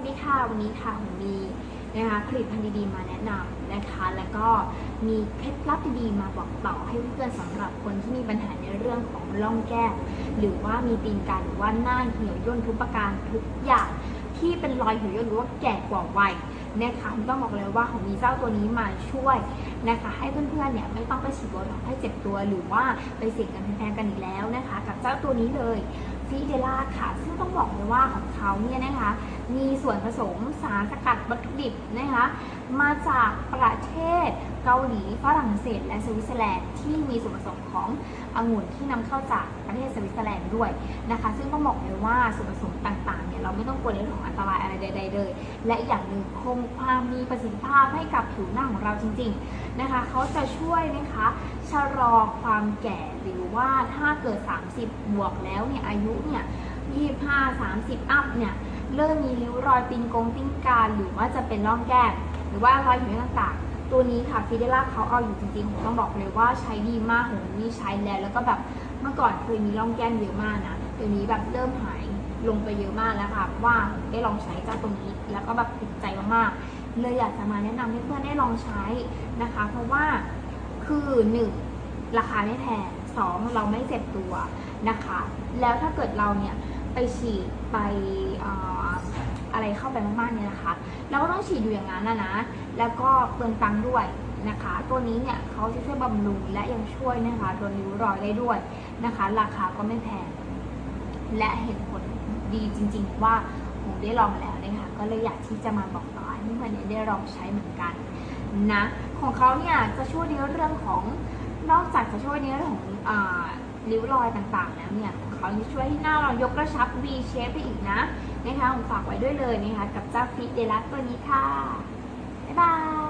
วัสดีค่ะ วันนี้ค่ะผมมีนะคะผลิตภัณฑ์ดีๆมาแนะนำนะคะ แล้วก็มีเคล็ดลับดีๆมาบอกต่อให้เพื่อนๆสำหรับคนที่มีปัญหาในเรื่องของร่องแก้มหรือว่ามีตีนกาหรือว่าหน้าเหี่ยวย่นทุกประการทุกอย่างที่เป็นรอยเหี่ยวย่นหรือว่าแก่กว่าวัยนะคะผมต้องบอกเลยว่าผมมีเจ้าตัวนี้มาช่วยนะคะให้เพื่อนๆเนี่ยไม่ต้องไปฉีดโบท็อกให้เจ็บตัวหรือว่าไปเสี่ยงกันแพงๆกันอีกแล้วนะคะ กับเจ้าตัวนี้เลย ซีเดล่าค่ะ ซึ่งต้องบอกเลยว่าของเขาเนี่ยนะคะ มีส่วนผสมสารสกัดวัตถุดิบนะคะ มาจากประเทศเกาหลีฝรั่งเศส และสวิตเซอร์แลนด์ที่มีส่วนผสมขององุ่นที่นำเข้าจากประเทศสวิตเซอร์แลนด์ด้วยนะคะ ซึ่งต้องบอกเลยว่าส่วนผสมต่าง เนี่ยเราไม่ต้องกลัวในเรื่องของอันตรายอะไรใดๆเลย และอย่างหนึ่งคงความมีประสิทธิภาพให้กับผิวหน้าของเราจริง ๆนะคะเขาจะช่วยนะคะชะลอความแก่หรือว่าถ้าเกิด 30 บวกแล้วเนี่ยอายุเนี่ย25 30 อัพเนี่ยเริ่มมีริ้วรอยปิงกงปิ้งการ หรือว่าจะเป็นร่องแก้มหรือว่ารอยหิวต่างๆ ตัวนี้ค่ะฟิเดล่าเขาเอาอยู่จริงๆผมต้องบอกเลยว่าใช้ดีมากผมนี่ใช้แล้วแล้วก็แบบเมื่อก่อนเคยมีร่องแก้มเยอะมากนะเดี๋ยวนี้แบบเริ่มหาย ลงไปเยอะมากแล้วค่ะว่าได้ลองใช้เจ้าตัวนี้แล้วก็แบบติดใจมากๆเลยอยากจะมาแนะนำให้เพื่อนได้ลองใช้นะคะ เพราะว่าคือหนึ่งราคาไม่แพงสองเราไม่เจ็บตัวนะคะ แล้วถ้าเกิดเราเนี่ยไปฉีดไปออะไรเข้าไปมากๆเนี่ยนะคะเราก็ต้องฉีดอยู่อย่างนั้นนะนะแล้วก็เปลืองตังค์ด้วยนะคะ ตัวนี้เนี่ยเขาจะช่วยบำรุงและยังช่วยนะคะโดนริ้วรอยได้ด้วยนะคะ ราคาก็ไม่แพงและเห็นผล ดีจริง ๆ ว่าผมได้ลองแล้วนะคะก็เลยอยากที่จะมาบอกต่อให้เพื่อนๆเนี่ยได้ลองใช้เหมือนกันนะของเขาเนี่ยจะช่วยในเรื่องของนอกจากจะช่วยในเรื่องของริ้วรอยต่างๆแล้วเนี่ยของเขาจะช่วยให้หน้าเรายกกระชับ V shape ไปอีกนะนะคะผมฝากไว้ด้วยเลยนะคะกับเจ้าฟิเดลัสตัวนี้ค่ะ บ๊ายบาย